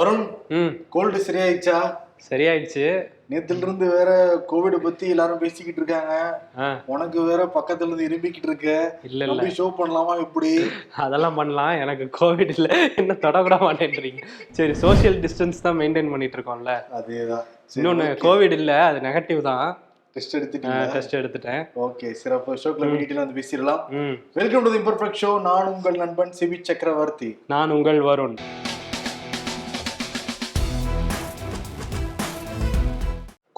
Varun gold சரியாயிடுச்சா? சரியாயிடுச்சு. நேத்துல இருந்து வேற கோவிட் பத்தி எல்லாரும் பேசிக்கிட்டு இருக்காங்க. உனக்கு வேற பக்கத்துல இருந்து இரும்பிக்கிட்டு இருக்க. இல்ல இல்ல. ஷோ பண்ணலாமா எப்படி? அதெல்லாம் பண்ணலாம். எனக்கு கோவிட் இல்ல. என்ன தொடக்கூட மாட்டேன்றீங்க. சரி சோஷியல் டிஸ்டன்ஸ் தான் மெயின்டைன் பண்ணிட்டு இருக்கோம்ல அதேதான் இன்னொன்னு கோவிட் இல்ல. அது நெகட்டிவ் தான். டெஸ்ட் எடுத்துட்டீங்க. டெஸ்ட் எடுத்துட்டேன். ஓகே சிறப்பு. ஷோக்குள்ள டீட்டெயில் வந்து பேசிடலாம். Welcome to the imperfect show நான் உங்கள் நண்பன் சிவி சக்கரவர்த்தி. நான் உங்கள் வருண்.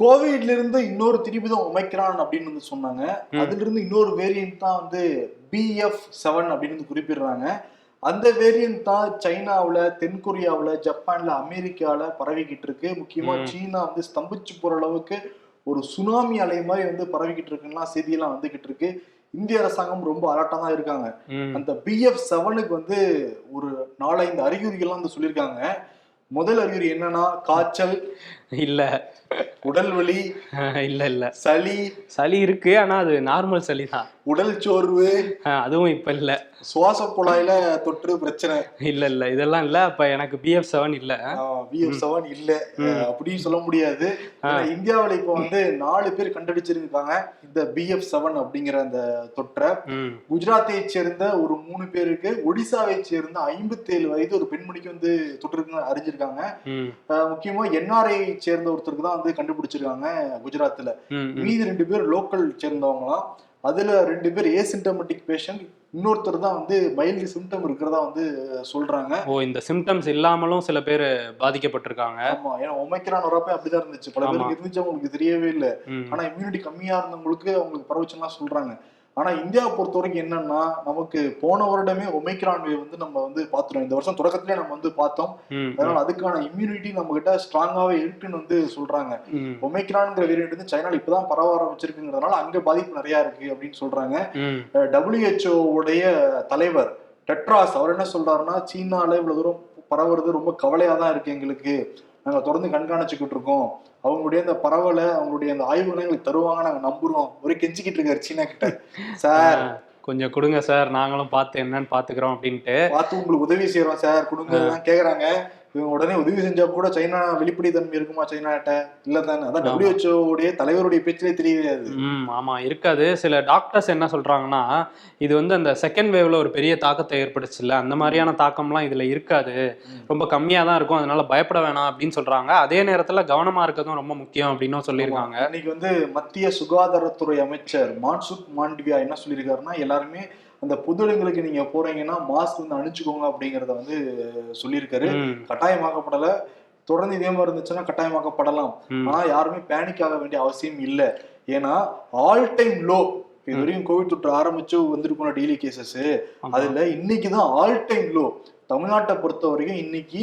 கோவிட்ல இருந்து இன்னொரு திருப்பி தான் ஒமைக்ரான் அப்படின்னு வந்து சொன்னாங்க. அதுல இருந்து இன்னொரு வேரியன்ட் தான் வந்து பிஎஃப் செவன் அப்படின்னு வந்து குறிப்பிடுறாங்க. அந்த வேரியன்ட் தான் சைனாவுல தென்கொரியாவுல ஜப்பான்ல அமெரிக்கால பரவிக்கிட்டு இருக்கு. முக்கியமா சீனா வந்து ஸ்தம்பிச்சு போற அளவுக்கு ஒரு சுனாமி அலை மாதிரி வந்து பரவிக்கிட்டு இருக்குன்னா செய்தியெல்லாம் வந்துகிட்டு இருக்கு. இந்திய அரசாங்கம் ரொம்ப அலர்ட்டா தான் இருக்காங்க. அந்த பிஎஃப் செவனுக்கு வந்து ஒரு நாலஞ்சு அறிகுறிகள்லாம் வந்து சொல்லியிருக்காங்க. முதல் அறிகுறி என்னன்னா காய்ச்சல் இல்ல. உடல் வலி இல்ல இல்ல. சளி. சளி இருக்கு ஆனா அது நார்மல் சளி தான். உடல் சோர்வு. அதுவும் இப்ப இல்ல. சுவாச குழாயில தொற்று பிரச்சனை. இல்ல இல்ல. இதெல்லாம் இல்ல. அப்ப எனக்கு பிஎஃப் செவன் இல்ல. பிஎஃப் செவன் இல்ல. அப்படின்னு சொல்ல முடியாது. இந்தியாவுல இப்ப வந்து நாலு பேர் கண்டுபிடிச்சிருக்காங்க இந்த பிஎஃப் செவன் அப்படிங்கிற அந்த தொற்றை. குஜராத்தை சேர்ந்த ஒரு மூணு பேருக்கு ஒடிசாவை சேர்ந்த ஐம்பத்தி ஏழு வயது ஒரு பெண்மணிக்கு வந்து தொற்றுக்குன்னு அறிஞ்சிருக்காங்க. முக்கியமா என்ஆர்ஐ சேர்ந்த ஒருத்தருக்கு தான் வந்து கண்டுபிடிச்சிருக்காங்க குஜராத்ல. மீதி ரெண்டு பேர் லோக்கல் சேர்ந்தவங்களாம். அதுல ரெண்டு பேர் ஏசிம்டமெட்டிக் பேஷண்ட் இன்னொருத்தர் தான் வந்து மைல்டு சிம்டம் இருக்கிறதா வந்து சொல்றாங்க. ஓ இந்த சிம்டம்ஸ் இல்லாமலும் சில பேர் பாதிக்கப்பட்டிருக்காங்க. ஆமா ஏன்னா ஒமைக்ரான் வரப்ப அப்படிதான் இருந்துச்சு. பல பேருக்கு இருந்துச்சு அவங்களுக்கு தெரியவே இல்லை. ஆனா இம்யூனிட்டி கம்மியா இருந்தவங்களுக்கு அவங்களுக்கு பரவச்சுலாம் சொல்றாங்க. ஆனா இந்தியாவை பொறுத்த வரைக்கும் என்னன்னா நமக்கு போன வருடமே ஒமைக்ரான் wave வந்து நம்ம வந்து பாத்துறோம் இந்த வருஷம் தொடக்கத்திலே நம்ம வந்து பார்த்தோம். அதனால அதுக்கான இம்யூனிட்டி நம்ம கிட்ட ஸ்ட்ராங்காவே இருக்குன்னு வந்து சொல்றாங்க. ஒமைக்ரான்ங்கிற வேரியன்ட் வந்து சைனால இப்பதான் பரவ ஆரம்பிச்சிருக்குங்கிறதுனால அங்க பாதிப்பு நிறைய இருக்கு அப்படின்னு சொல்றாங்க. டபிள்யூஹெச்ஓ உடைய தலைவர் டெட்ராஸ் அவர் என்ன சொல்றாருன்னா சீனால இவ்வளவு தூரம் பரவுறது ரொம்ப கவலையா தான் இருக்கு எங்களுக்கு. நாங்க தொடர்ந்து கண்காணிச்சுக்கிட்டு இருக்கோம். அவங்களுடைய அந்த பரவலை அவங்களுடைய அந்த ஆய்வுகளை எங்களுக்கு தருவாங்க நாங்க நம்புறோம். ஒரே கெஞ்சிக்கிட்டு இருக்காரு சீனா கிட்ட. சார். கொஞ்சம் கொடுங்க சார். நாங்களும் பார்த்து என்னன்னு பாத்துக்கிறோம் அப்படின்ட்டு. பார்த்து உங்களுக்கு உதவி செய்யறோம் சார். கொடுங்க கேக்குறாங்க. இவங்க உடனே உதவி செஞ்சா கூட சைனா வெளிப்படைத்தன்மை இருக்குமா சைனாட்ட? இல்ல தானே அதான் டபிள்யூஹெச்ஓ உடைய தலைவருடைய பேச்சிலே தெரியாது. ஆமா இருக்காது. சில டாக்டர்ஸ் என்ன சொல்றாங்கன்னா இது வந்து அந்த செகண்ட் வேவ்ல ஒரு பெரிய தாக்கத்தை ஏற்படுச்சுல்ல அந்த மாதிரியான தாக்கம்லாம் இதுல இருக்காது. ரொம்ப கம்மியா தான் இருக்கும். அதனால பயப்பட வேணாம் அப்படின்னு சொல்றாங்க. அதே நேரத்துல கவனமா இருக்கிறதும் ரொம்ப முக்கியம் அப்படின்னும் சொல்லியிருக்காங்க. இன்னைக்கு வந்து மத்திய சுகாதாரத்துறை அமைச்சர் மான்சுக் மாண்டவியா என்ன சொல்லியிருக்காருன்னா எல்லாருமே அந்த பொது இடங்களுக்கு நீங்க போறீங்கன்னா மாஸ்க் வந்து அணிச்சுக்கோங்க அப்படிங்கறத வந்து சொல்லியிருக்காரு. கட்டாயமாக்கப்படல. தொடர்ந்து இதே மாதிரி இருந்துச்சுன்னா கட்டாயமாக்கப்படலாம். ஆனா யாருமே பேனிக் ஆக வேண்டிய அவசியம் இல்ல. ஏன்னா ஆல் டைம் லோ இது வரைக்கும் கோவிட் தொற்று ஆரம்பிச்சு வந்திருக்கோம் டெய்லி கேசஸ். அதுல இன்னைக்கு தான் ஆல் டைம் லோ தமிழ்நாட்டை பொறுத்த வரைக்கும் இன்னைக்கு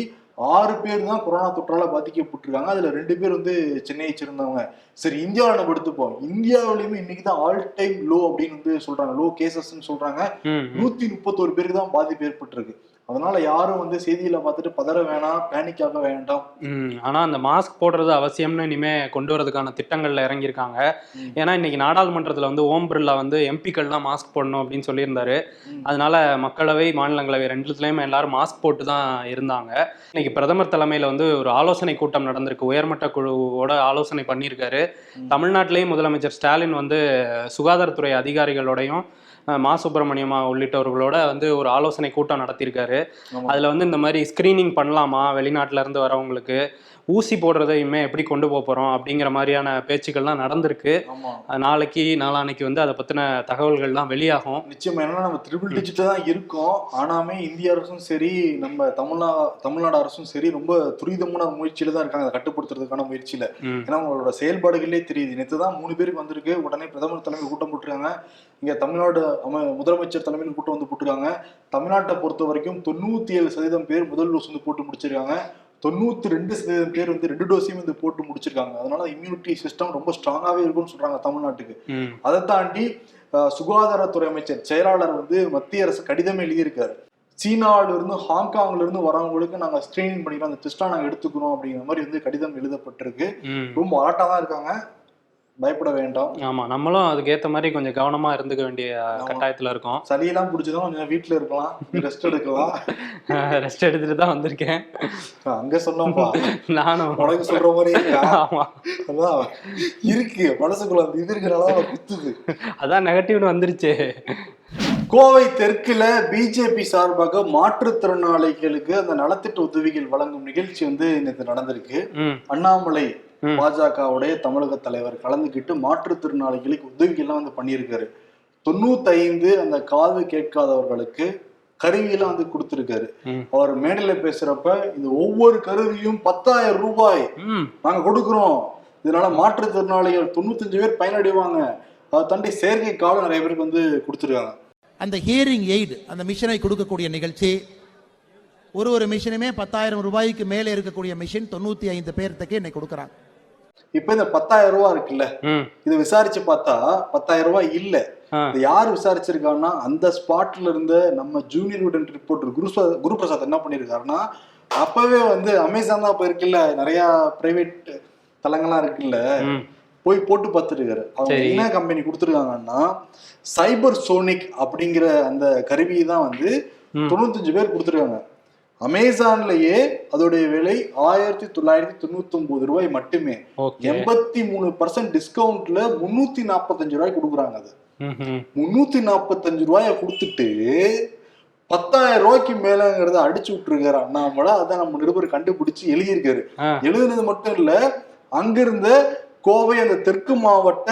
ஆறு பேர் தான் கொரோனா தொற்றால பாதிக்கப்பட்டிருக்காங்க. அதுல ரெண்டு பேர் வந்து சென்னையை சேர்ந்தவங்க. சரி இந்தியாவில் நம்ம எடுத்துப்போம். இந்தியாவிலயுமே இன்னைக்கு தான் ஆல் டைம் லோ அப்படின்னு வந்து சொல்றாங்க. லோ கேசஸ்ன்னு சொல்றாங்க. நூத்தி முப்பத்தோரு பேருக்கு தான் பாதிப்பு ஏற்பட்டிருக்கு. அதனால யாரும் வந்து செய்தியில பார்த்துட்டு பதற வேணாம் பேனிக் ஆக வேண்டாம் ஆனா அந்த மாஸ்க் போடுறது அவசியம்னு இனிமே கொண்டு வரதுக்கான திட்டங்கள்ல இறங்கியிருக்காங்க. ஏன்னா இன்னைக்கு நாடாளுமன்றத்துல வந்து ஓம் பிர்லா வந்து எம்பிக்கள்லாம் மாஸ்க் போடணும் அப்படின்னு சொல்லியிருந்தாரு. அதனால மக்களவை மாநிலங்களவை ரெண்டுத்துலயுமே எல்லாரும் மாஸ்க் போட்டு தான் இருந்தாங்க இன்னைக்கு பிரதமர் தலைமையில வந்து ஒரு ஆலோசனை கூட்டம் நடந்திருக்கு உயர்மட்ட குழுவோட ஆலோசனை பண்ணியிருக்காரு. தமிழ்நாட்டிலேயும் முதலமைச்சர் ஸ்டாலின் வந்து சுகாதாரத்துறை அதிகாரிகளோடையும் மா சுப்பிரமணியமா உள்ளிட்டவர்களோட வந்து ஒரு ஆலோசனை கூட்டம் நடத்தியிருக்காரு. அதுல வந்து இந்த மாதிரி ஸ்கிரீனிங் பண்ணலாமா வெளிநாட்டுல இருந்து வரவங்களுக்கு ஊசி போடுறதையுமே எப்படி கொண்டு போக போறோம் அப்படிங்கிற மாதிரியான பேச்சுக்கள்லாம் நடந்திருக்கு. நாளைக்கு நாளான்னைக்கு வந்து அதை பத்தின தகவல்கள்லாம் வெளியாகும். நிச்சயமா என்னன்னா நம்ம ட்ரிபிள் டிஜிட் தான் இருக்கோம். ஆனாமே இந்திய அரசும் சரி நம்ம தமிழ்நா தமிழ்நாடு அரசும் சரி ரொம்ப துரிதமான முயற்சியில தான் இருக்காங்க. அதை கட்டுப்படுத்துறதுக்கான முயற்சியில. ஏன்னா அவங்களோட செயல்பாடுகளே தெரியுது. நேற்று தான் மூணு பேருக்கு வந்திருக்கு. உடனே பிரதமர் தலைமையில் கூட்டம் போட்டிருக்காங்க. இங்க தமிழ்நாடு அம முதலமைச்சர் தலைமையில் கூட்டம் வந்து போட்டிருக்காங்க. தமிழ்நாட்டை பொறுத்த வரைக்கும் தொண்ணூத்தி ஏழு சதவீதம் பேர் முதல் டோஸ் வந்து போட்டு முடிச்சிருக்காங்க. தொண்ணூத்தி ரெண்டு சதவீதம் பேர் வந்து ரெண்டு டோஸையும் வந்து போட்டு முடிச்சிருக்காங்க. அதனால இம்யூனிட்டி சிஸ்டம் ரொம்ப ஸ்ட்ராங்காவே இருக்கும்னு சொல்றாங்க தமிழ்நாட்டுக்கு. அதை தாண்டி சுகாதாரத்துறை அமைச்சர் செயலாளர் வந்து மத்திய அரசு கடிதமே எழுதியிருக்காரு. சீனாவில இருந்து ஹாங்காங்ல இருந்து வரவங்களுக்கு நாங்க ஸ்கிரீனிங் பண்ணிக்கிறோம். அந்த டெஸ்டா நாங்க எடுத்துக்கிறோம் அப்படிங்கிற மாதிரி வந்து கடிதம் எழுதப்பட்டிருக்கு. ரொம்ப அலர்ட்டா தான் இருக்காங்க. பயப்பட வேண்டாம். ஆமா நம்மளும் அதுக்கு ஏத்த மாதிரி கொஞ்சம் கவனமா இருந்துக்க வேண்டிய கட்டாயத்துல இருக்கோம். சளியெல்லாம் பிடிச்சதும் கொஞ்சம் வீட்டுல இருக்கலாம் ரெஸ்ட் எடுக்கலாம். ரெஸ்ட் எடுத்துட்டு தான் வந்திருக்கேன். அங்க சொன்னோம்ப்பா. நானும். உனக்கு சொல்ற மாதிரி? ஆமா. அதான் இருக்கு. மனசுக்குள்ள அந்த இது இருக்கிறனால குத்துது. அதான் நெகட்டிவ்னு வந்துருச்சு. கோவை தெற்குல பிஜேபி சார்பாக மாற்றுத்திறனாளிகளுக்கு அந்த நலத்திட்ட உதவிகள் வழங்கும் நிகழ்ச்சி வந்து நேற்று நடந்திருக்கு. அண்ணாமலை. பாஜகவுடைய தமிழக தலைவர் கலந்துக்கிட்டு மாற்றுத்திறனாளிகளுக்கு உதவிகள்லாம் வந்து பண்ணியிருக்காரு. தொண்ணூத்தைந்து அந்த காது கேட்காதவர்களுக்கு கருவியெல்லாம் வந்து கொடுத்துருக்காரு. அவர் மேடையில பேசுறப்ப இந்த ஒவ்வொரு கருவியும் பத்தாயிரம் ரூபாய் நாங்க கொடுக்குறோம். இதனால மாற்றுத்திறனாளிகள் தொண்ணூத்தஞ்சு பேர் பயனடைவாங்க. அதை தாண்டி செயற்கை காலம் நிறைய பேருக்கு வந்து கொடுத்துருக்காங்க. அந்த ஹியரிங் எய்டு அந்த மிஷினை கொடுக்கக்கூடிய நிகழ்ச்சி ஒரு ஒரு மிஷினுமே பத்தாயிரம் ரூபாய்க்கு மேலே இருக்கக்கூடிய மிஷின் தொண்ணூற்றி ஐந்து பேர்த்துக்கு இன்னைக்கு கொடுக்குறாங்க. இப்ப இந்த பத்தாயிரம் ரூபாய் இருக்குல்ல இதை விசாரிச்சு பார்த்தா பத்தாயிரம் ரூபாய் இல்ல. யார் விசாரிச்சிருக்காங்கன்னா அந்த ஸ்பாட்ல இருந்த நம்ம ஜூனியர் உடன் ரிப்போர்ட்டர் குரு குரு பிரசாத் என்ன பண்ணிருக்காருன்னா அப்பவே வந்து அமேசான் தான் இப்ப இருக்குல்ல நிறைய பிரைவேட் தளங்கள்லாம் இருக்குல்ல போய் போட்டு பார்த்துருக்காரு. அவங்க. என்ன கம்பெனி கொடுத்துருக்காங்கன்னா சைபர் சோனிக் அப்படிங்கிற அந்த கருவியை தான் வந்து. தொண்ணூத்தஞ்சு பேர் கொடுத்துருக்காங்க. அமேசான்லயே அதோடைய விலை ஆயிரத்தி தொள்ளாயிரத்தி தொண்ணூத்தி ஒன்பது ரூபாய் மட்டுமே. எண்பத்தி மூணு பர்சன்ட் டிஸ்கவுண்ட்ல முன்னூத்தி நாற்பத்தஞ்சு ரூபாய் கொடுக்குறாங்க அது. முன்னூத்தி நாற்பத்தஞ்சு ரூபாய கொடுத்துட்டு பத்தாயிரம் ரூபாய்க்கு மேலங்கிறத அடிச்சு விட்டுருக்காரு அண்ணாமலை. அதை நம்ம நிருபர் கண்டுபிடிச்சு எழுதியிருக்காரு. எழுதுனது மட்டும் இல்ல அங்கிருந்த கோவை அந்த தெற்கு மாவட்ட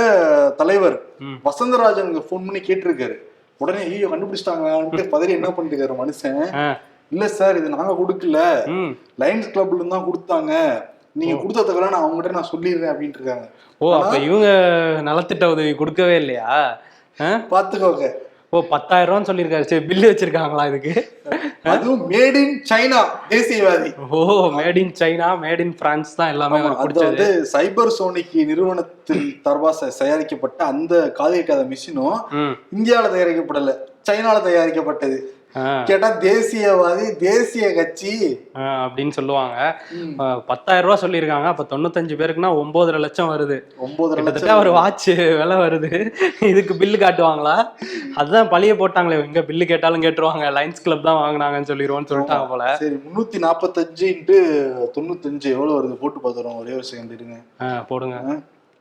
தலைவர் ம். வசந்தராஜன் போன் பண்ணி கேட்டிருக்காரு. உடனே ஐயோ கண்டுபிடிச்சிட்டாங்கன்ட்டு பதறி என்ன பண்ணிருக்காரு மனுஷன்? இல்ல சார் இது நாங்க கொடுக்கல. லைன்ஸ் கிளப்ல இருந்து தான் கொடுத்தாங்க. நீங்க கொடுத்த தகவலை நான் அவங்ககிட்ட நான் சொல்லிடுறேன் அப்படின்ட்டு இருக்காங்க. ஓ அப்ப இவங்க நலத்திட்ட உதவி கொடுக்கவே இல்லையா? பாத்துக்கோங்க. ஓ பத்தாயிரம் ரூபான்னு சொல்லியிருக்காரு. சரி பில்லு வச்சிருக்காங்களா இதுக்கு? அதுவும் மேட் இன் சைனா தேசியவாதி. ஓ made in China made in France தான் எல்லாமே அது வந்து சைபர் சோனிக் நிறுவனத்தில் தர்பா தயாரிக்கப்பட்ட அந்த காது கேட்காத மிஷினும் இந்தியாவில தயாரிக்கப்படல சைனால தயாரிக்கப்பட்டது. கேட்டா தேசியவாதி தேசிய கட்சி. அப்படின்னு சொல்லுவாங்க. பத்தாயிரம் ரூபாய் சொல்லியிருக்காங்க. அப்ப தொண்ணூத்தஞ்சு பேருக்குன்னா ஒன்பதரை லட்சம் வருது. ஒன்பதரை லட்சம் ஒரு வாட்ச் விலை வருது. இதுக்கு பில்லு காட்டுவாங்களா? அதுதான் பழிய போட்டாங்களே. எங்க பில்லு கேட்டாலும் கேட்டுருவாங்க. லைன்ஸ் கிளப் தான் வாங்குனாங்கன்னு சொல்லிடுவோம்னு சொல்லிட்டாங்க போல. சரி முன்னூத்தி நாற்பத்தஞ்சு இன்ட்டு தொண்ணூத்தஞ்சு எவ்வளவு வருது? போட்டு பார்த்துறோம் ஒரே ஒரு செகண்ட் இருங்க. போடுங்க.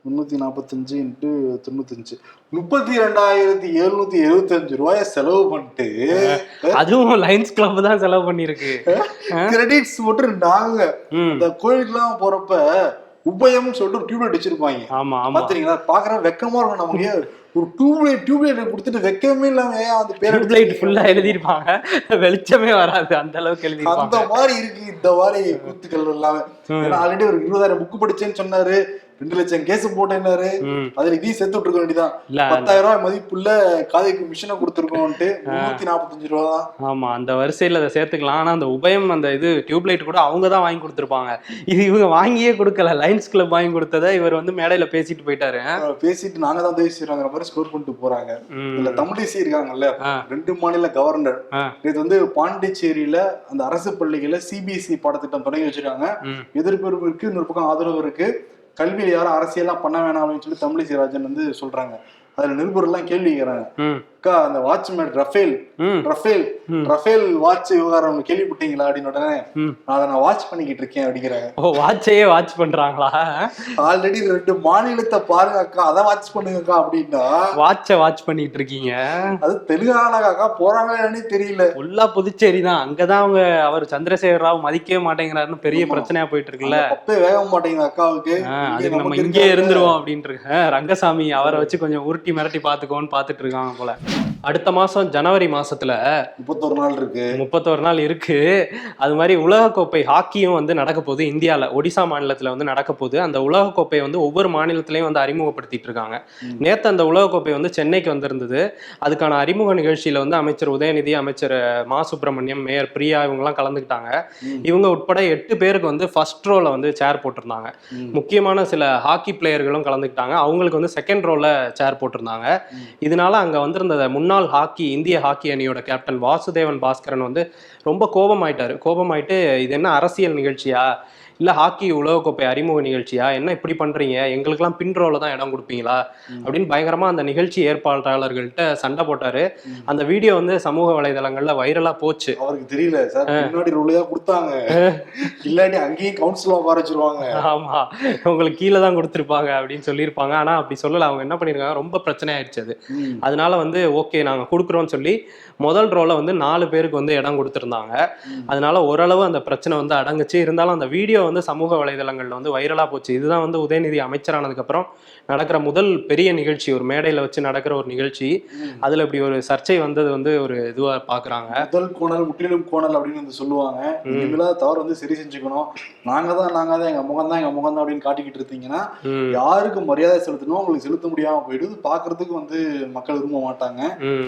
முன்னூத்தி நாற்பத்தஞ்சு இன்ட்டு தொண்ணூத்தஞ்சு. முப்பத்தி ரெண்டாயிரத்தி எழுநூத்தி எழுபத்தஞ்சு ரூபாய செலவு பண்ணிட்டு அதுவும் லைன்ஸ் கிளப் தான் செலவு பண்ணிருக்கு கிரெடிட்ஸ் மட்டும் நாங்க. இந்த கோயிலுக்குலாம் போறப்ப உபயம்னு சொல்லிட்டு ஒரு டியூப்லைட் வச்சிருப்பாங்க ஆமா ஆமா. பாத்தீங்களா? பாக்குற வெக்கமா இருக்கும் நமக்கு. ஒரு டியூப்லைட் டியூப்லைட் கொடுத்துட்டு வெக்கமே இல்லாம ஏன் அந்த பேர் டியூப்லைட் ஃபுல்லா எழுதிருப்பாங்க வெளிச்சமே வராது. அந்த அளவுக்கு அந்த எழுதிருப்பாங்க மாதிரி இருக்கு இந்த மாதிரி கூத்துக்கள் எல்லாமே. ஆல்ரெடி ஒரு இருபதாயிரம் புக் படிச்சேன்னு சொன்னாரு. ரெண்டு லட்சம் கேஸ் போட்டேன்னாரு. அதுல இதையும் சேர்த்து விட்டுருக்க வேண்டியதான் பத்தாயிரம் ரூபாய் மதிப்புள்ள காதைக்கு மிஷினை கொடுத்துருக்கோம்ட்டு முன்னூத்தி நாற்பத்தஞ்சு ரூபா தான். ஆமா அந்த வரிசையில அதை சேர்த்துக்கலாம். ஆனா அந்த உபயம் அந்த இது டியூப்லைட் கூட அவங்க தான் வாங்கி கொடுத்துருப்பாங்க. இது இவங்க வாங்கியே கொடுக்கல. லைன்ஸ் கிளப் வாங்கி கொடுத்ததை இவர் வந்து மேடையில பேசிட்டு போயிட்டாரு. பேசிட்டு நாங்க தான் உதவி செய்யறாங்கிற மாதிரி ஸ்கோர் பண்ணிட்டு போறாங்க. இதுல தமிழிசை இருக்காங்கல்ல. ரெண்டு மாநில கவர்னர். இது வந்து பாண்டிச்சேரியில அந்த அரசு பள்ளிகள சிபிஎஸ்இ பாடத்திட்டம் தொடங்கி வச்சிருக்காங்க. எதிர்ப்பு இருக்கு இன்னொரு பக்கம் ஆதரவு இருக்கு கல்வியில யாரும் அரசியல்லாம் பண்ண வேணாம் அப்படின்னு சொல்லி தமிழிசை ராஜன் வந்து சொல்றாங்க அதுல நிருபர் எல்லாம் கேள்வி கேட்கறாங்க அக்கா அந்த watchman Rafale. Rafale. Rafale watch விவகாரம் கேள்விப்பட்டீங்களா அப்படின்னு உடனே அதை நான் வாட்ச் பண்ணிக்கிட்டு இருக்கேன் அப்படிங்கிறாங்க. ஓ வாட்சையே வாட்ச் பண்றாங்களா? ஆல்ரெடி ரெண்டு மாநிலத்தை பாருங்க அக்கா அதை வாட்ச் பண்ணுங்கக்கா அப்படின்னா. வாட்சை வாட்ச் பண்ணிட்டு இருக்கீங்க? அது தெலுங்கானாக்கா போறாங்கன்னு தெரியல. ஃபுல்லா புதுச்சேரி தான். அங்கதான் அவங்க அவர் சந்திரசேகர ராவ் மதிக்கவே மாட்டேங்கிறாருன்னு பெரிய. பிரச்சனையா போயிட்டு இருக்குல்ல. அந்த பப்பே வேக மாட்டேங்குது அக்காவுக்கு நம்ம இங்கே. இருந்துருவோம் அப்படின்ட்டு ரங்கசாமி அவரை வச்சு கொஞ்சம் உருட்டி மிரட்டி பாத்துக்கோன்னு பாத்துட்டு இருக்காங்க போல. அடுத்த மாசம் ஜனவரி மாசத்துல முப்பத்தொரு நாள் இருக்கு. முப்பத்தோரு நாள் இருக்கு. அது மாதிரி உலகக்கோப்பை ஹாக்கியும் வந்து நடக்க போகுது. இந்தியாவில் ஒடிசா மாநிலத்தில் வந்து நடக்க போகுது. அந்த உலகக்கோப்பை வந்து ஒவ்வொரு மாநிலத்திலையும் வந்து அறிமுகப்படுத்திட்டு இருக்காங்க. நேற்று அந்த உலகக்கோப்பை வந்து சென்னைக்கு வந்திருந்தது. அதுக்கான அறிமுக நிகழ்ச்சியில வந்து அமைச்சர் உதயநிதி அமைச்சர் மா. சுப்பிரமணியம் மேயர் பிரியா இவங்கெல்லாம் கலந்துக்கிட்டாங்க. இவங்க உட்பட எட்டு பேருக்கு வந்து ஃபர்ஸ்ட் ரோல வந்து சேர் போட்டிருந்தாங்க. முக்கியமான சில ஹாக்கி பிளேயர்களும் கலந்துக்கிட்டாங்க. அவங்களுக்கு வந்து செகண்ட் ரோல சேர் போட்டிருந்தாங்க. இதனால அங்க வந்திருந்த முன்னாள் ஹாக்கி இந்திய ஹாக்கி அணியோட கேப்டன் வாசுதேவன் பாஸ்கரன் வந்து ரொம்ப கோபமாயிட்டாரு. கோபமாயிட்டு இது என்ன அரசியல் நிகழ்ச்சியா? இல்ல ஹாக்கி உலகக்கோப்பை அறிமுக நிகழ்ச்சியா? என்ன இப்படி பண்றீங்க? எங்களுக்கெல்லாம் பின் ரோல தான் இடம் கொடுப்பீங்களா? அப்படின்னு பயங்கரமா அந்த நிகழ்ச்சி ஏற்பாட்டாளர்கள்ட்ட சண்டை போட்டாரு. அந்த வீடியோ வந்து சமூக வலைதளங்கள்ல வைரலா போச்சு. அவருக்கு தெரியல சார் முன்னாடி ரோலையா கொடுத்தாங்க. இல்லாட்டி அங்கேயும் கவுன்சில் உட்கார வச்சிருவாங்க. ஆமா. உங்களுக்கு கீழே தான் கொடுத்துருப்பாங்க அப்படின்னு சொல்லியிருப்பாங்க. ஆனா அப்படி சொல்லல. அவங்க என்ன பண்ணிருக்காங்க ரொம்ப பிரச்சனை ஆயிடுச்சு அது. அதனால வந்து ஓகே நாங்க கொடுக்குறோம்னு சொல்லி முதல் ரோல வந்து நாலு பேருக்கு வந்து இடம் கொடுத்துருந்தாங்க. அதனால ஓரளவு அந்த பிரச்சனை வந்து அடங்குச்சு. இருந்தாலும் அந்த வீடியோ வந்து சமூக வலைதளங்கள்ல வந்து வைரலா போச்சு. இதுதான் வந்து உதயநிதி அமைச்சரானதுக்கு அப்புறம் நடக்கிற முதல் பெரிய நிகழ்ச்சி. ஒரு மேடையில வச்சு நடக்கிற ஒரு நிகழ்ச்சி. அதுல இப்படி ஒரு சர்ச்சை வந்தது வந்து ஒரு இதுவா பாக்குறாங்க. முதல் கோணல் முற்றிலும் கோணல் அப்படின்னு வந்து சொல்லுவாங்க. இனிமேல தவறு வந்து சரி செஞ்சுக்கணும். நாங்க தான் நாங்க தான் எங்க முகம் தான் எங்க முகம் தான் அப்படின்னு காட்டிக்கிட்டு இருந்தீங்கன்னா யாருக்கு மரியாதை செலுத்தணும்? உங்களுக்கு செலுத்த முடியாம போயிடுது. பாக்குறதுக்கு வந்து மக்கள் விரும்ப மாட்டாங்க.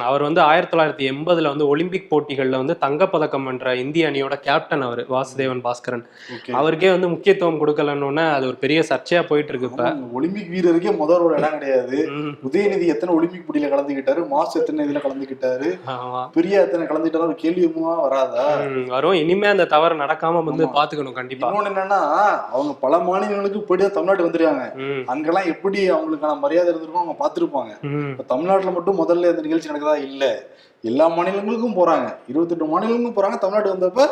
அவர் வந்து ஆயிரத்தி தொள்ளாயிரத்தி எண்பதுல வந்து ஒலிம்பிக் போட்டிகள்ல வந்து தங்கப்பதக்கம் வென்ற இந்திய அணியோட கேப்டன் அவர் வாசுதேவன் பாஸ்கரன். ஓகே. அவருக்கே வந்து முக்கியத்துவம் கொடுக்கலன்னு அது ஒரு பெரிய சர்ச்சையா போயிட்டு இருக்கு இப்ப ஒலிம்பிக் வீரருக்கே முதல் ஒரு இடம் கிடையாது. உதயநிதி எத்தனை ஒலிம்பிக் போட்டியில கலந்துக்கிட்டாரு மாசு எத்தனை இதுல கலந்துக்கிட்டாரு ஆமா. பிரியா எத்தனை கலந்துக்கிட்டாரு ஒரு கேள்வியுமா வராதா? வரும். இனிமே அந்த தவறு நடக்காம வந்து பாத்துக்கணும் கண்டிப்பா. இன்னொன்னு என்னன்னா அவங்க பல மாநிலங்களுக்கு போயிட்டு தமிழ்நாட்டு வந்துருக்காங்க. அங்கெல்லாம் எப்படி அவங்களுக்கான மரியாதை இருந்திருக்கும் அவங்க பார்த்திருப்பாங்க ம், இப்ப தமிழ்நாட்டுல மட்டும் முதல்ல இந்த நிகழ்ச்சி நடக்குதா? இல்ல. எல்லா மாநிலங்களுக்கும் போறாங்க. இருபத்தெட்டு மாநிலங்களுக்கும் போறாங்க. தமிழ்நாடு வந்தப்ப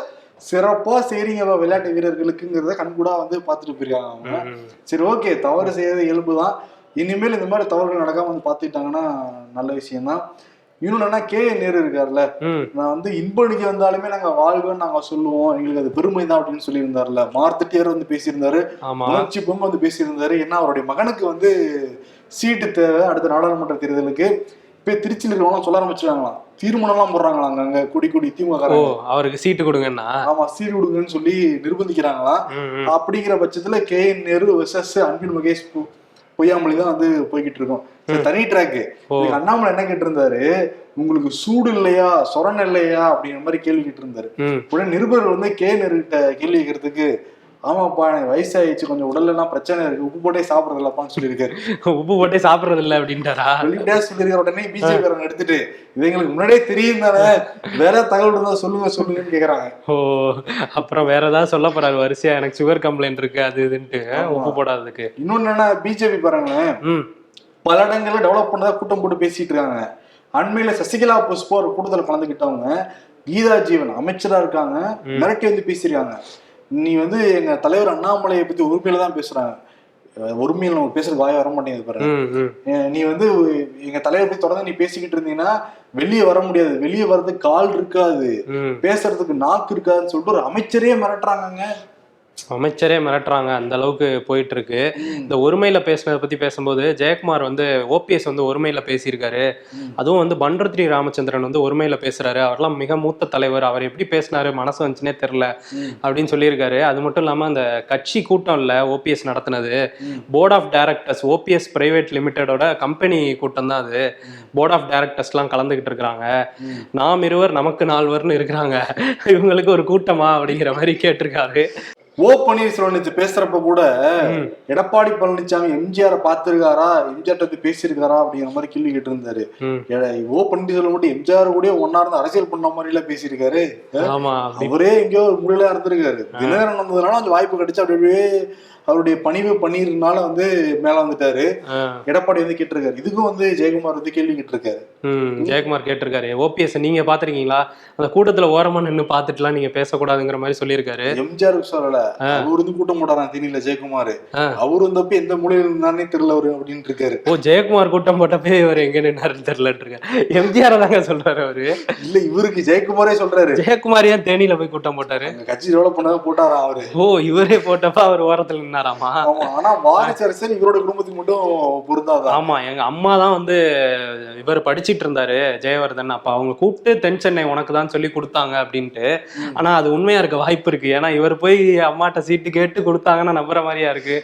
சிறப்பா செய்றீங்க விளையாட்டு வீரர்களுக்குங்கிறத கண்கூடா வந்து பார்த்துட்டு போயிருக்காங்க அவங்க. சரி ஓகே தவறு செய்யறது இயல்புதான் இனிமேல் இந்த மாதிரி தவறுகள் நடக்காம வந்து பார்த்துக்கிட்டாங்கன்னா நல்ல விஷயம்தான். இன்னொன்னு என்ன கே நேரு இருக்காருல்ல நான் வந்து இன்பணிக்கு வந்தாலுமே நாங்க வாழ்வேன்னு நாங்க சொல்லுவோம். எங்களுக்கு அது பெருமை தான் அப்படின்னு சொல்லியிருந்தாருல. மார்த்தட்டியார் வந்து பேசியிருந்தாரு. உணர்ச்சி பொங்க வந்து பேசியிருந்தாரு. ஏன்னா அவருடைய மகனுக்கு வந்து சீட்டு தேவை அடுத்த நாடாளுமன்ற தேர்தலுக்கு. இப்ப திருச்சியில் இருக்கிறவங்க சொல்ல ஆரம்பிச்சிருக்காங்களாம். தீர்மானம்லாம் போடுறாங்களாம் அங்க குடி குடி திமுக அவருக்கு சீட்டு கொடுங்கன்னா ஆமா சீர் கொடுங்கன்னு சொல்லி நிர்பந்திக்கிறாங்களாம். அப்படிங்கிற பட்சத்துல K N Nehru versus Anbil Mahesh Poyyamozhi தான் வந்து போய்கிட்டு இருக்கோம். தனி ட்ராக்கு. அண்ணாமலை என்ன கேட்டிருந்தாரு? உங்களுக்கு சூடு இல்லையா சொரண் இல்லையா அப்படிங்கிற மாதிரி கேள்வி கேட்டிருந்தாரு. ம், உடனே நிருபர் வந்து கே நேருகிட்ட கேள்வி கேட்கறதுக்கு ஆமாப்பா எனக்கு வயசாயிடுச்சு. கொஞ்சம் உடல்ல எல்லாம் பிரச்சனை இருக்கு. உப்பு போட்டே சாப்பிடறது இல்லப்பான்னு சொல்லியிருக்காரு. உப்பு போட்டே சாப்பிடுறது இல்ல அப்படின்ட்டாரா? வெளிப்படையா சொல்லியிருக்கிற உடனே பிஜேபி எடுத்துட்டு இது எங்களுக்கு முன்னாடியே தெரியும் தானே? வேற தகவல் இருந்தா சொல்லுங்க சொல்லுங்கன்னு கேக்குறாங்க. ஓ அப்புறம் வேற ஏதாவது சொல்ல போறாரு வரிசையா? எனக்கு சுகர் கம்ப்ளைண்ட் இருக்கு அது இதுன்ட்டு. உப்பு போடாததுக்கு. இன்னொன்னு என்ன பிஜேபி பாருங்களேன். பல இடங்கள்ல டெவலப் பண்ணதா கூட்டம் போட்டு பேசிட்டு இருக்காங்க. அண்மையில சசிகலா புஷ்பா ஒரு கூட்டத்தில் கலந்துக்கிட்டவங்க கீதா ஜீவன் அமைச்சரா இருக்காங்க. மிரட்டி வந்து பேசியிருக்காங்க. நீ வந்து எங்க தலைவர் அண்ணாமலையை பத்தி உரிமையில தான் பேசுறாங்க. உரிமையில நம்ம பேசுறது வாய வர மாட்டேங்குது அஹ் நீ வந்து எங்க தலைவர் பத்தி தொடர்ந்து நீ பேசிக்கிட்டு இருந்தீங்கன்னா வெளியே வர முடியாது. வெளியே வர்றதுக்கு கால் இருக்காது. பேசுறதுக்கு நாக்கு இருக்காதுன்னு சொல்லிட்டு ஒரு அமைச்சரே மிரட்டுறாங்கங்க. அமைச்சரே மிரட்டுறாங்க. அந்த அளவுக்கு போயிட்டு இருக்கு இந்த ஒருமையில பேசுனதை பத்தி பேசும்போது ஜெயக்குமார் வந்து ஓபிஎஸ் வந்து ஒருமையில பேசியிருக்காரு. அதுவும் வந்து பண்ருத்ரி ராமச்சந்திரன் வந்து ஒருமையில பேசுறாரு. அவர்லாம் மிக மூத்த தலைவர். அவர் எப்படி பேசினாரு மனசு வந்துச்சுனே தெரியல ம். அப்படின்னு சொல்லியிருக்காரு. அது மட்டும் இல்லாம அந்த கட்சி கூட்டம் இல்ல OPS நடத்தினது. Board of directors OPS private லிமிடெடோட company கூட்டம் தான் அது. போர்ட் ஆஃப் டைரக்டர்ஸ்லாம் கலந்துகிட்டு இருக்கிறாங்க. நாம் இருவர் நமக்கு நால்வர்னு இருக்கிறாங்க. இவங்களுக்கு ஒரு கூட்டமா அப்படிங்கிற மாதிரி கேட்டிருக்காரு. ஓ பன்னீர்செல்வம் நேத்து பேசுறப்ப கூட எடப்பாடி பழனிசாமி எம்ஜிஆர் பார்த்திருக்காரா எம்ஜிஆர் வந்து பேசியிருக்காரா அப்படிங்கிற மாதிரி கேள்வி கேட்டு இருந்தாரு. ஓ பன்னீர்செல்வம் மட்டும் எம்ஜிஆர் கூட ஒன்னா இருந்து அரசியல் பண்ண மாதிரி எல்லாம் பேசியிருக்காரு அவரே எங்கேயோ ஒரு முடியல இருந்திருக்காரு தினகரன் வந்ததுனால அந்த வாய்ப்பு கிடைச்சு அப்படியே அவருடைய பணிவு பன்னீர்னால வந்து மேல வந்துட்டாரு. எடப்பாடி வந்து கேட்டிருக்காரு. இதுக்கும் வந்து ஜெயக்குமார் வந்து கேள்வி கேட்டிருக்காரு. ஜெயக்குமார் கேட்டிருக்காரு. ஓபிஎஸ் நீங்க பாத்திருக்கீங்களா? அந்த கூட்டத்துல ஓரமா நின்னு பாத்துட்டுலாம் நீங்க பேசக்கூடாதுங்கிற மாதிரி சொல்லியிருக்காரு. எம்ஜிஆருக்கு சொல்லல அவர் வந்து கூட்டம் போட்டாராம் திணில ஜெயக்குமார். அவர் வந்தப்ப எந்த மூலையில இருந்தானே தெரியல அவரு அப்படின்னு இருக்காரு. ஓ ஜெயக்குமார் கூட்டம் போட்டப்பே இவர் எங்க நின்னாருன்னு தெரியலன்னு இருக்க எம்ஜிஆர் தாங்க சொல்றாரு அவரு. இல்ல இவருக்கு ஜெயக்குமாரே சொல்றாரு. ஜெயக்குமார் ஏன் தேனியில போய் கூட்டம் போட்டாரு? கட்சி டெவலப் பண்ணதான் போட்டாராம் அவரு? ஓ இவரே போட்டப்ப அவர் ஓரத்துல நின்னாராமா ஆமா ஆனா வாரிசு அரசியல் இவரோட குடும்பத்துக்கு மட்டும் பொருந்தாதான் ஆமா எங்க அம்மா தான் வந்து இவர் படிச்சிட்டு இருந்தாரு ஜெயவர்தன். அப்ப அவங்க கூப்பிட்டு தென் சென்னை உனக்கு தான் சொல்லி கொடுத்தாங்க அப்படின்ட்டு. ஆனா அது உண்மையா இருக்க வாய்ப்பு இருக்கு. ஏன்னா இவர் போய் அம்மாட்ட சீட்டு கேட்டு கொடுத்தாங்கன்னா நம்புற மாதிரியா இருக்கு.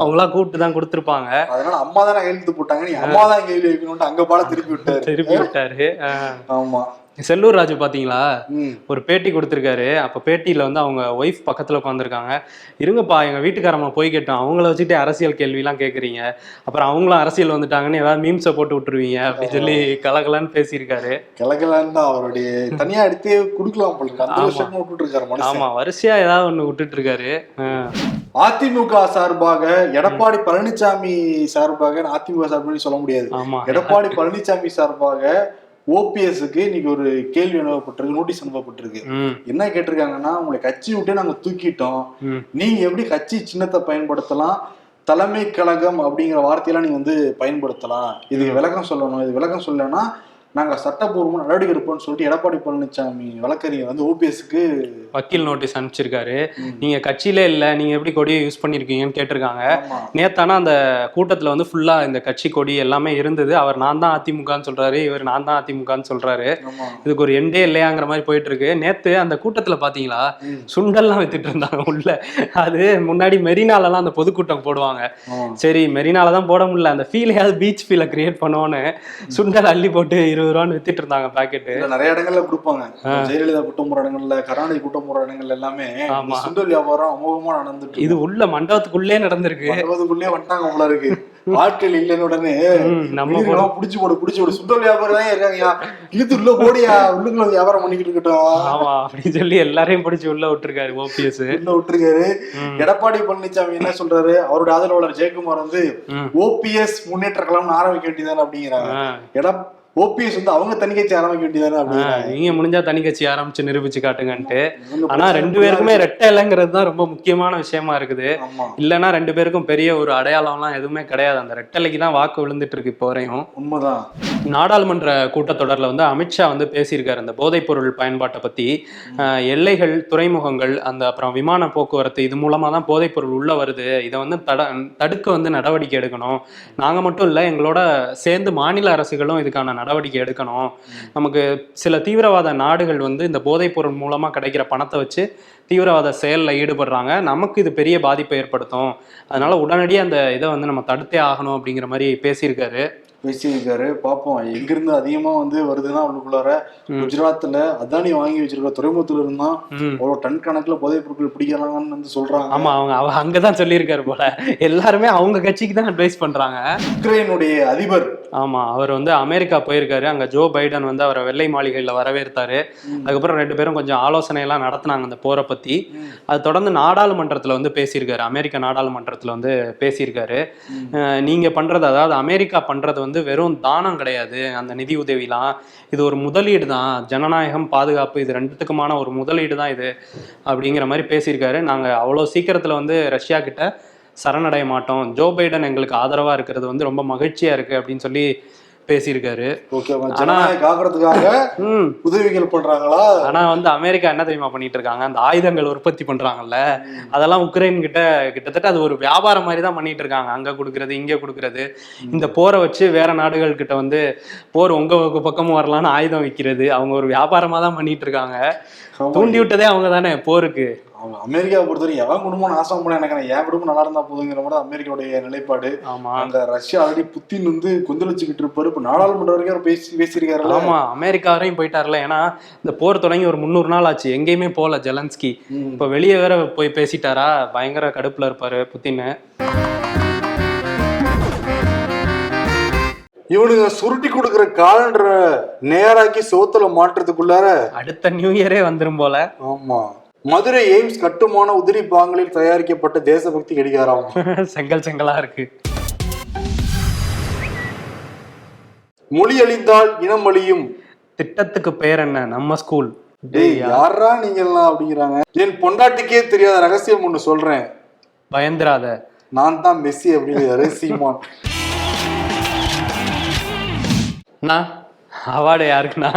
அவங்களா கூப்பிட்டு தான் கொடுத்துருப்பாங்க. அதனால அம்மா தானே கையெழுத்து போட்டாங்க நீ அம்மா தான் வைக்கணும்னு அங்க பாட திருப்பி விட்டாரு. திருப்பி விட்டாரு. ஆமா. செல்லூர் ராஜு பாத்தீங்களா. ஒரு பேட்டி கொடுத்துருக்காரு. அப்ப பேட்டியில வந்து அவங்க ஒய்ஃப் பக்கத்துல உட்காந்துருக்காங்க இருங்கப்பா எங்க வீட்டுக்காரம்மா போய் கேட்டோம். அவங்கள வச்சுட்டு அரசியல் கேள்விலாம் கேக்குறீங்க. அப்புறம் அவங்களும் அரசியல் வந்துட்டாங்கன்னு ஏதாவது மீம்ஸை போட்டு விட்டுருவீங்க அப்படின்னு சொல்லி கலகலன்னு பேசியிருக்காரு. கிழக்கலான்னு தான் அவருடைய தனியா எடுத்தே குடுக்கலாம் போல ஆமா. வரிசையா ஏதாவது ஒண்ணு விட்டுட்டு இருக்காரு. அதிமுக சார்பாக எடப்பாடி பழனிசாமி சார்பாக அதிமுக சார்பாக சொல்ல முடியாது. ஆமா. எடப்பாடி பழனிசாமி சார்பாக ஓபிஎஸ்க்கு இன்னைக்கு ஒரு கேள்வி அனுப்பப்பட்டிருக்கு நோட்டீஸ் அனுப்பப்பட்டிருக்கு. என்ன கேட்டிருக்காங்கன்னா உங்களை கட்சி விட்டு நாங்க தூக்கிட்டோம். நீங்க எப்படி கட்சி சின்னத்தை பயன்படுத்தலாம்? தலைமை கழகம் அப்படிங்கிற வார்த்தையெல்லாம் நீங்க வந்து பயன்படுத்தலாம். இதுக்கு விளக்கம் சொல்லணும். இது விளக்கம் சொல்லலைன்னா நாங்க சட்டப்பூர்வமா நடவடிக்கை எடுப்போம்னு சொல்லிட்டு எடப்பாடி பழனிசாமி வழக்கறிஞர் வந்து ஓபிஎஸ்க்கு வக்கீல் நோட்டீஸ் அனுப்பிச்சிருக்காரு. நீங்க கட்சியிலே இல்ல நீங்க எப்படி கொடியை யூஸ் பண்ணிருக்கீங்கன்னு கேட்டிருக்காங்க. நேத்தானா அந்த கூட்டத்துல வந்து ஃபுல்லா இந்த கட்சி கொடி எல்லாமே இருந்தது. அவர் நான் தான் அதிமுகன்னு சொல்றாரு இவர் நான் தான் அதிமுகன்னு சொல்றாரு. ஆமா. இதுக்கு ஒரு எண்டே இல்லையாங்கிற மாதிரி போயிட்டு இருக்கு. நேத்து அந்த கூட்டத்துல பாத்தீங்களா? ம். சுண்டல்லாம் வித்துட்டு இருந்தாங்க உள்ள. அது முன்னாடி மெரினாலலாம் அந்த பொதுக்கூட்டம் போடுவாங்க. சரி மெரினால தான் போட முடியல. அந்த ஃபீலையாவது பீச் ஃபீலை கிரியேட் பண்ணுவோன்னு சுண்டல் அள்ளி போட்டு இருபது ரூபான்னு வித்துட்டு இருந்தாங்க பாக்கெட்டு நிறைய இடங்கள்ல கொடுப்பாங்க. ஜெயலலிதா கூட்டம் போற இடங்கள்ல கருணாநிதி கூட்டம் போற இடங்கள்ல எல்லாமே சுண்டல் வியாபாரம் அமோகமா நடந்துட்டு இது உள்ள மண்டபத்துக்குள்ளே நடந்திருக்கு. மண்டபத்துக்குள்ளே வந்துட்டாங்க போல இருக்கு. ஆட்கள் இல்லைன்னு உடனே நம்ம புடிச்சு போடு புடிச்சு போடு. சுண்டல் வியாபாரம் தான் இருக்காங்கயா இழுத்து உள்ள போடியா உள்ளுக்குள்ள வியாபாரம் பண்ணிக்கிட்டு இருக்கட்டும். ஆமா அப்படின்னு சொல்லி எல்லாரையும் பிடிச்சி உள்ள விட்டுருக்காரு ஓபிஎஸ். உள்ள விட்டுருக்காரு. எடப்பாடி பழனிசாமி என்ன சொல்றாரு? அவருடைய ஆதரவாளர் ஜெயக்குமார் வந்து. ஓபிஎஸ் முன்னேற்ற கழகம்னு ஆரம்பிக்க வேண்டியதானே அப்படிங்கிறாங்க. எட ஓபிஎஸ் வந்து அவங்க தனி கட்சி ஆரம்பிக்க வேண்டியதானே நீங்க முடிஞ்சா தனி கட்சி ஆரம்பிச்சு நிரூபிச்சு காட்டுங்கன்ட்டு. ஆனா ரெண்டு பேருக்குமே ரெட்டை இலைங்கிறது தான் ரொம்ப முக்கியமான விஷயமா இருக்குது. இல்லைன்னா ரெண்டு பேருக்கும் பெரிய ஒரு அடையாளம்லாம் எதுவுமே கிடையாது. அந்த ரெட்டலைக்கு தான் வாக்கு விழுந்துட்டு இருக்கு இப்போ வரையும். உண்மைதான். நாடாளுமன்ற கூட்டத்தொடரில் வந்து அமித்ஷா வந்து பேசியிருக்காரு அந்த போதைப் பொருள் பயன்பாட்டை அஹ், எல்லைகள் துறைமுகங்கள் அந்த அப்புறம் விமான போக்குவரத்து இது மூலமா தான் போதைப் பொருள் உள்ள வருது. இதை வந்து தட தடுக்க வந்து நடவடிக்கை எடுக்கணும். நாங்க மட்டும் இல்லை எங்களோட சேர்ந்து மாநில அரசுகளும் இதுக்கான நடவடிக்கை எடுக்கணும். நமக்கு சில தீவிரவாத நாடுகள் வந்து இந்த போதைப் பொருள் மூலமா கிடைக்கிற பணத்தை வச்சு தீவிரவாத செயலில் ஈடுபடுறாங்க. நமக்கு இது பெரிய பாதிப்பை ஏற்படுத்தும். அதனால உடனடியாக அந்த இதை வந்து நம்ம தடுத்தே ஆகணும் அப்படிங்கிற மாதிரி பேசியிருக்காரு. பேசியிருக்காரு. பாப்போம். எங்கிருந்து அதிகமா வந்து வருதுன்னா உள்ளுக்குள்ளார குஜராத்ல அதானி வாங்கி வச்சிருக்க துறைமுகத்துல இருந்தா அவ்வளவு டன் கணக்குல போதைப் பொருட்கள் பிடிக்கலாம்னு வந்து சொல்றாங்க. ஆமா அவங்க அவ அங்கதான் சொல்லியிருக்காரு போல. எல்லாருமே அவங்க கட்சிக்கு தான் அட்வைஸ் பண்றாங்க. உக்ரைனுடைய அதிபர் ஆமா அவர் வந்து அமெரிக்கா போயிருக்காரு. அங்க ஜோ பைடன் வந்து அவரை வெள்ளை மாளிகையில வரவேற்றாரு. அதுக்கப்புறம் ரெண்டு பேரும் கொஞ்சம் ஆலோசனை எல்லாம் நடத்துனாங்க அந்த போரை பத்தி. அது தொடர்ந்து நாடாளுமன்றத்துல வந்து பேசியிருக்காரு. அமெரிக்க நாடாளுமன்றத்துல வந்து பேசியிருக்காரு. அஹ் நீங்க பண்றது அதாவது அமெரிக்கா பண்றது வந்து வெறும் தானம் கிடையாது. அந்த நிதி உதவிலாம் இது ஒரு முதலீடு தான். ஜனநாயகம் பாதுகாப்பு இது ரெண்டுத்துக்குமான ஒரு முதலீடு தான் இது. அப்படிங்கிற மாதிரி பேசியிருக்காரு. நாங்க அவ்வளோ சீக்கிரத்துல வந்து ரஷ்யா கிட்ட சரணடைய மாட்டோம். ஜோ பைடன் எங்களுக்கு ஆதரவா இருக்கிறது வந்து ரொம்ப மகிழ்ச்சியா இருக்கு அப்படின்னு சொல்லி பேசியிருக்காரு. உதவிகள் பண்றாங்களா? ஆனா வந்து அமெரிக்கா என்ன தெரியுமா பண்ணிட்டு இருக்காங்க? அந்த ஆயுதங்கள் உற்பத்தி பண்றாங்கல்ல. அதெல்லாம் உக்ரைன் கிட்ட கிட்டத்தட்ட அது ஒரு வியாபாரம் மாதிரி தான் பண்ணிட்டு இருக்காங்க. அங்க கொடுக்கறது இங்க கொடுக்கறது. இந்த போரை வச்சு வேற நாடுகள் கிட்ட வந்து போர் உங்க பக்கமும் வரலாம்னு ஆயுதம் விற்கிறது அவங்க ஒரு வியாபாரமா தான் பண்ணிட்டு இருக்காங்க. தூண்டி விட்டதே அவங்க தானே போருக்கு. அவங்க அமெரிக்காவை பொறுத்தவரைக்கும் எவன் குடும்பம் நாசம் பண்ண எனக்கு என் குடும்பம் நல்லா இருந்தா போதுங்கிற மாதிரி அமெரிக்காவுடைய நிலைப்பாடு. ஆமா. அங்க ரஷ்யா ஆல்ரெடி புத்தின் வந்து கொந்தளிச்சுக்கிட்டு இருப்பாரு. இப்ப நாடாளுமன்ற வரைக்கும் அவர் பேசி பேசியிருக்காருல்ல. ஆமா அமெரிக்கா வரையும் போயிட்டார்ல ஏன்னா இந்த போர் தொடங்கி ஒரு முந்நூறு நாள் ஆச்சு. எங்கேயுமே போகல ஜெலன்ஸ்கி. இப்ப வெளியே வேற போய் பேசிட்டாரா? பயங்கர கடுப்புல இருப்பாரு புத்தின் இவனுங்க சுருட்டி கொடுக்குற காலண்டரை நேராக்கி சோத்துல மாட்டுறதுக்குள்ளார அடுத்த நியூ இயரே வந்துரும் போல. ஆமா. மதுரை எய்ம்ஸ் கட்டுமான உதிரி பாங்களில் தயாரிக்கப்பட்ட தேசபக்தி கடிகாரம். செங்கல் செங்கலா இருக்கு. மொழி அழிந்தால் இனம் அழியும். திட்டத்துக்கு பேர் என்ன? நம்ம ஸ்கூல் டேய் யாரா? நீங்க எல்லாம் அப்படிங்கிறாங்க? என் பொண்டாட்டிக்கே தெரியாத ரகசியம் ஒண்ணு சொல்றேன். பயந்துராத. நான் தான் மெஸ்ஸி அப்படிங்கிறாரு சீமான். அவார்டு யாருக்குண்ணா?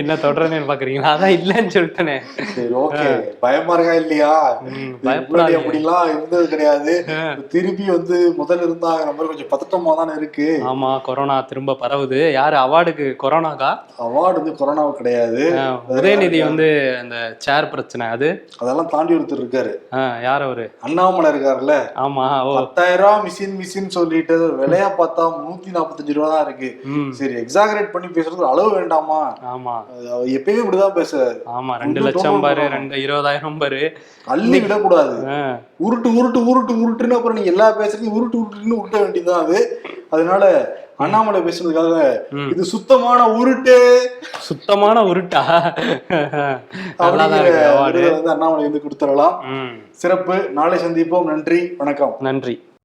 என்ன தொடர்றேன்னு பாக்குறீங்களா? அதான் இல்லைன்னு சொல்லிட்டேனே. சரி ஓகே. பயமா இருக்கா இல்லையா. முன்னாடி அப்படிலாம் இருந்தது கிடையாது. திருப்பி வந்து முதல்ல இருந்தாங்கிற மாதிரி கொஞ்சம் பதட்டமா தானே இருக்கு. ஆமா கொரோனா திரும்ப பரவுது. யாரு அவார்டுக்கு கொரோனாக்கா? அவார்டு வந்து கொரோனாவுக்கு கிடையாது. உதயநிதி வந்து அந்த சேர் பிரச்சனை அது? அதெல்லாம் தாண்டி ஒருத்தர் இருக்காரு. யார் அவரு? அண்ணாமலை இருக்காருல்ல? ஆமா பத்தாயிரம் ரூபாய் மிஷின் மிஷின் சொல்லிட்டு விலையா பார்த்தா நூத்தி நாற்பத்தஞ்சு ரூபா தான் இருக்கு சரி எக்ஸாகரேட் பண்ணி பேசுறது அளவு வேண்டாம் ஆமா. அவர் எப்பயுமே இப்படிதான் பேசுறாரு. ஆமா ரெண்டு லட்சம் பாரு. ரெண்டு இருபதாயிரம் பாரு. அள்ளி விடக்கூடாது. உருட்டு உருட்டு உருட்டு உருட்டுன்னு அப்புறம் நீங்க எல்லா பேசுறதையும் உருட்டு உருட்டுன்னு உருட்ட வேண்டியதுதான் அது. அதனால அண்ணாமலை பேசுனதுக்காக. இது சுத்தமான உருட்டு. சுத்தமான உருட்டா? வந்து அண்ணாமலை வந்து கொடுத்துடலாம். சிறப்பு. நாளை சந்திப்போம். நன்றி. வணக்கம். நன்றி.